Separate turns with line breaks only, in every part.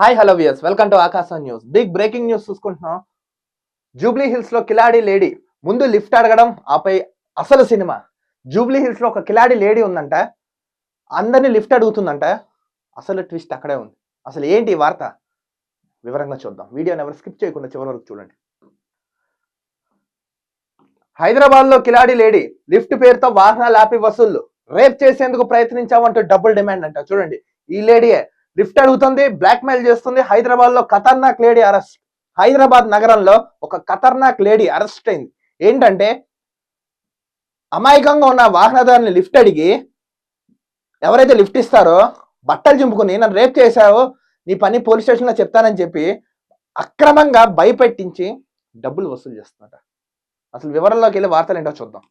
Hi hello viewers welcome to Aakasham news big breaking news చూసుకుంటున్నాం. Jubilee హిల్స్లో కిలాడి lady ముందు లిఫ్ట్ అడగడం ఆపై అసలు సినిమా. జూబ్లీ హిల్స్లో ఒక కిలాడి లేడీ ఉందంట. అందరినీ లిఫ్ట్ అడుగుతుందంట. అసలు ట్విస్ట్ అక్కడే ఉంది. అసలు ఏంటి ఈ వార్త? వివరంగా చూద్దాం. వీడియోని ఎవరు స్కిప్ చేయకుండా చివరి వరకు చూడండి. హైదరాబాద్లో కిలాడి లేడీ లిఫ్ట్ పేరుతో వాహనాలు ఆపి వసూళ్ళు. రేప్ చేసేందుకు ప్రయత్నించామంటూ డబుల్ డిమాండ్ అంట. చూడండి. ఈ లేడీయే లిఫ్ట్ అడుగుతుంది బ్లాక్ మెయిల్ చేస్తుంది హైదరాబాద్లో ఖతర్నాక్ లేడీ అరెస్ట్ హైదరాబాద్ నగరంలో ఒక ఖతర్నాక్ లేడీ అరెస్ట్ అయింది. ఏంటంటే అమాయకంగా ఉన్న వాహనదారుని లిఫ్ట్ అడిగి ఎవరైతే లిఫ్ట్ ఇస్తారో బట్టలు చింపుకుని నన్ను రేప్ చేశావు నీ పని పోలీస్ స్టేషన్లో చెప్తానని చెప్పి అక్రమంగా భయపెట్టించి డబ్బులు వసూలు చేస్తున్నట అసలు వివరంలోకి వెళ్ళి వార్తలు ఏంటో చూద్దాం.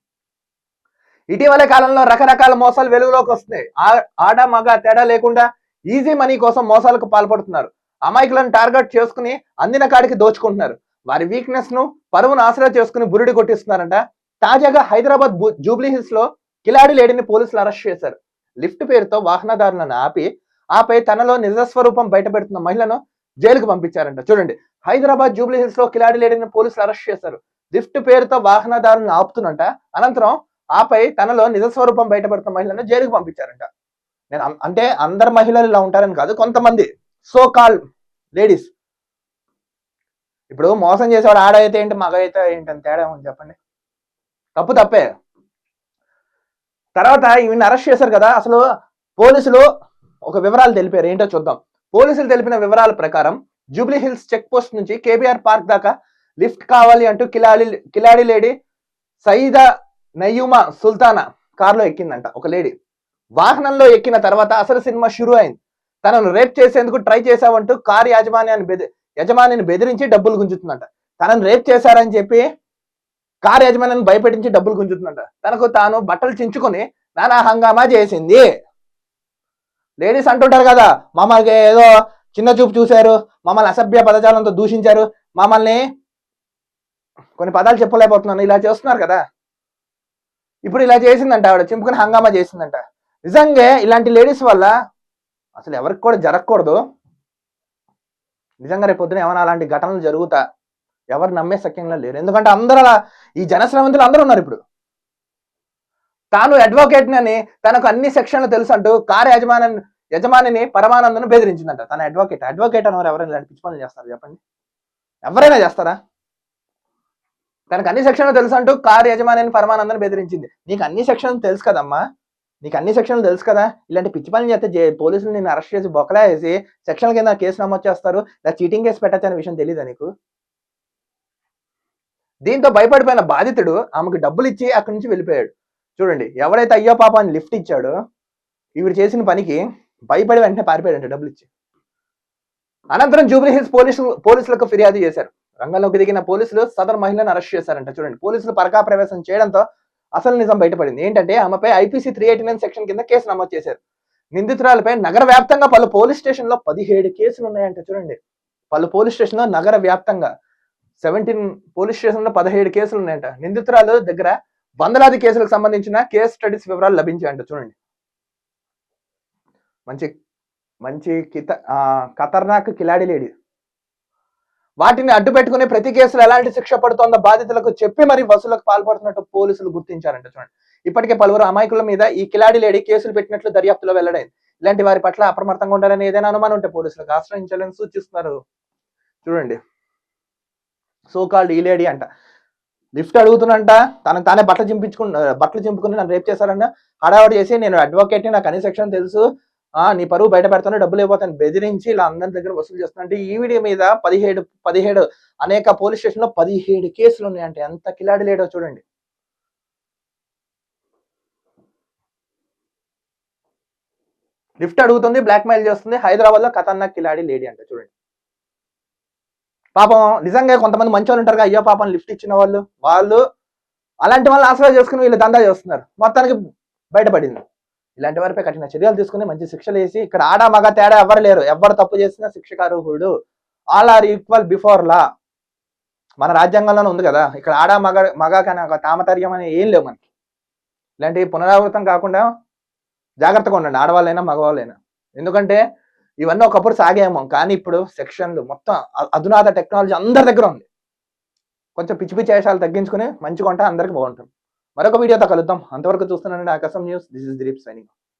ఇటీవల కాలంలో రకరకాల మోసాలు వెలుగులోకి వస్తున్నాయి. ఆ- ఆడ మగ తేడా లేకుండా ఈజీ మనీ కోసం మోసాలకు పాల్పడుతున్నారు. అమాయకులను టార్గెట్ చేసుకుని అందిన కాడికి దోచుకుంటున్నారు. వారి వీక్నెస్ను పరువును ఆసరా చేసుకుని బురిడి కొట్టిస్తున్నారంట. తాజాగా హైదరాబాద్ జూబ్లీ హిల్స్లో కిలాడి లేడీని పోలీసులు అరెస్ట్ చేశారు. లిఫ్ట్ పేరుతో వాహనదారులను ఆపి ఆపై తనలో నిజస్వరూపం బయటపెడుతున్న మహిళను జైలుకు పంపించారంట. చూడండి హైదరాబాద్ జూబ్లీ హిల్స్లో కిలాడి లేడీని పోలీసులు అరెస్ట్ చేశారు. లిఫ్ట్ పేరుతో వాహనదారులను ఆపుతున్నట అనంతరం ఆపై తనలో నిజస్వరూపం బయటపడుతున్న మహిళను జైలుకు పంపించారంట. నేను అంటే అందరు మహిళలు ఇలా ఉంటారని కాదు కొంతమంది సో కాల్ లేడీస్ ఇప్పుడు మోసం చేసేవాడు ఆడ అయితే ఏంటి మగ అయితే ఏంటి అని తేడా ఉంది చెప్పండి? తప్పు తప్పే. తర్వాత ఈయన అరెస్ట్ చేశారు కదా అసలు పోలీసులు ఒక వివరాలు తెలిపారు. ఏంటో చూద్దాం. పోలీసులు తెలిపిన వివరాల ప్రకారం జూబ్లీ హిల్స్ చెక్ పోస్ట్ నుంచి కేబీఆర్ పార్క్ దాకా లిఫ్ట్ కావాలి అంటూ కిలాడి కిలాడి లేడీ సయీదా నయ్యుమా సుల్తానా కారులో ఎక్కిందంట ఒక లేడీ. వాహనంలో ఎక్కిన తర్వాత అసలు సినిమా షురు అయింది. తనను రేప్ చేసేందుకు ట్రై చేశావంటూ కారు యాజమాన్యాన్ని బెది యజమానిని బెదిరించి డబ్బులు గుంజుతుందంట. తనను రేప్ చేశారని చెప్పి కారు యజమానిని భయపెట్టించి డబ్బులు గుంజుతుందంట. తనకు తాను బట్టలు చించుకొని నానా హంగామా చేసింది. లేడీస్ అంటుంటారు కదా మమ్మల్ని ఏదో చిన్న చూపు చూశారు మమ్మల్ని అసభ్య పదజాలంతో దూషించారు మమ్మల్ని కొన్ని పదాలు చెప్పలేకపోతున్నాను ఇలా చేస్తున్నారు కదా. ఇప్పుడు ఇలా చేసిందంట ఆవిడ చింపుకొని హంగామా చేసిందంట. నిజంగా ఇలాంటి లేడీస్ వల్ల అసలు ఎవరికి కూడా జరగకూడదు. నిజంగా రేపు పొద్దున ఏమైనా అలాంటి ఘటనలు జరుగుతా ఎవరు నమ్మే సఖ్యంగా లేరు. ఎందుకంటే అందరూ అలా ఈ జనశ్రవంతులు అందరూ ఉన్నారు ఇప్పుడు. తాను అడ్వకేట్ అని తనకు అన్ని సెక్షన్లు తెలుసు అంటూ కారు యజమాని యజమానిని పరమానందను బెదిరించిందంట. తన అడ్వకేట్ అడ్వకేట్ అని ఎవరైనా ఇలాంటి పిచ్చి పనులు చేస్తారు చెప్పండి? ఎవరైనా చేస్తారా? తనకు అన్ని సెక్షన్లు తెలుసు అంటూ కారు యజమానిని పరమానందను బెదిరించింది. నీకు అన్ని సెక్షన్లు తెలుసు కదమ్మా. నీకు అన్ని సెక్షన్లు తెలుసు కదా? ఇలాంటి పిచ్చి పనులు చేస్తే పోలీసులు నేను అరెస్ట్ చేసి బొక్కలా వేసి సెక్షన్ల కింద కేసు నమోదు చేస్తారు. ఇలా చీటింగ్ కేసు పెట్టచ్చు అనే విషయం తెలియదా నీకు? దీంతో భయపడిపోయిన బాధితుడు ఆమెకు డబ్బులు ఇచ్చి అక్కడి నుంచి వెళ్ళిపోయాడు. చూడండి ఎవరైతే అయ్యో పాప అని లిఫ్ట్ ఇచ్చాడో ఈవిడ చేసిన పనికి భయపడి వెంటనే పారిపోయాడంట డబ్బులు ఇచ్చి. అనంతరం జూబ్లీ హిల్స్ పోలీసులు పోలీసులకు ఫిర్యాదు చేశారు. రంగంలోకి దిగిన పోలీసులు సదర్ మహిళను అరెస్ట్ చేశారంట. చూడండి పోలీసులు పరకా ప్రవేశం చేయడంతో అసలు నిజం బయటపడింది. ఏంటంటే ఆమెపై IPC three eighty nine section కింద కేసు నమోదు చేశారు. నిందితురాలపై నగర వ్యాప్తంగా పలు పోలీస్ స్టేషన్లో పదిహేడు కేసులు ఉన్నాయంట చూడండి. పలు పోలీస్ స్టేషన్లో నగర వ్యాప్తంగా సెవెంటీన్ పోలీస్ స్టేషన్లో పదిహేడు కేసులు ఉన్నాయంట. నిందితురాలు దగ్గర వందలాది కేసులకు సంబంధించిన కేస్ స్టడీస్ వివరాలు లభించాయంట చూడండి. మంచి మంచి కిత ఖతర్నాక్ కిలాడి లేడీ వాటిని అడ్డు పెట్టుకుని ప్రతి కేసులో ఎలాంటి శిక్ష పడుతోందో బాధితులకు చెప్పి మరి వసూలకు పాల్పడుతున్నట్టు పోలీసులు గుర్తించారంట చూడండి. ఇప్పటికే పలువురు అమాయకుల మీద ఈ కిలాడి లేడీ కేసులు పెట్టినట్లు దర్యాప్తులో వెల్లడైంది. ఇలాంటి వారి పట్ల అప్రమత్తంగా ఉండాలని ఏదైనా అనుమానం ఉంటే పోలీసులకు ఆశ్రయించాలని సూచిస్తున్నారు. చూడండి. సో కాల్డ్ ఈ లేడీ అంట. లిఫ్ట్ అడుగుతున్నంట. తనకు తానే బట్టలు చింపించుకుని బట్టలు చింపుకుని నన్ను రేపు చేశారంట హడావడి చేసి నేను అడ్వకేట్ని నాకు అన్ని సెక్షన్ తెలుసు. నీ పరువు బయట పెడతాను డబ్బులు ఇవ్వతాను బెదిరించి ఇలా అందరి దగ్గర వసూలు చేస్తున్నా. అంటే మీద పదిహేడు పదిహేడు అనేక పోలీస్ స్టేషన్లో పదిహేడు కేసులు ఉన్నాయంటే ఎంత కిలాడి లేడో చూడండి. లిఫ్ట్ అడుగుతుంది బ్లాక్ మెయిల్ చేస్తుంది. హైదరాబాద్లో ఖతర్నాక్ కిలాడి లేడీ అంటే చూడండి. పాపం నిజంగా కొంతమంది మంచి వాళ్ళు ఉంటారు అయ్యో పాపం లిఫ్ట్ ఇచ్చిన వాళ్ళు వాళ్ళు అలాంటి వాళ్ళని ఆశ్రయం చేసుకుని వీళ్ళు దందా చేస్తున్నారు. మొత్తానికి బయటపడింది. ఇలాంటి వారిపై కఠిన చర్యలు తీసుకుని మంచి శిక్షలు వేసి ఇక్కడ ఆడ మగ తేడా ఎవరు లేరు. ఎవరు తప్పు చేసినా శిక్షకు అర్హుడు all are equal before law మన రాజ్యాంగంలోనే ఉంది కదా. ఇక్కడ ఆడ మగ మగ కానీ ఒక తామతర్యం అని ఏం లేవు మనకి. ఇలాంటి పునరావృతం కాకుండా జాగ్రత్తగా ఉండండి. ఆడవాళ్ళైనా మగవాళ్ళైనా. ఎందుకంటే ఇవన్నీ ఒకప్పుడు సాగేమో. కానీ ఇప్పుడు సెక్షన్లు మొత్తం అ- అధునాత టెక్నాలజీ అందరి దగ్గర ఉంది. కొంచెం పిచ్చి పిచ్చి వేషాలు తగ్గించుకుని మంచిగా ఉంటే అందరికి బాగుంటుంది. మరొక వీడియోతో కలుద్దాం. అంతవరకు చూస్తున్నానండి Aakasham news. This is Dilip signing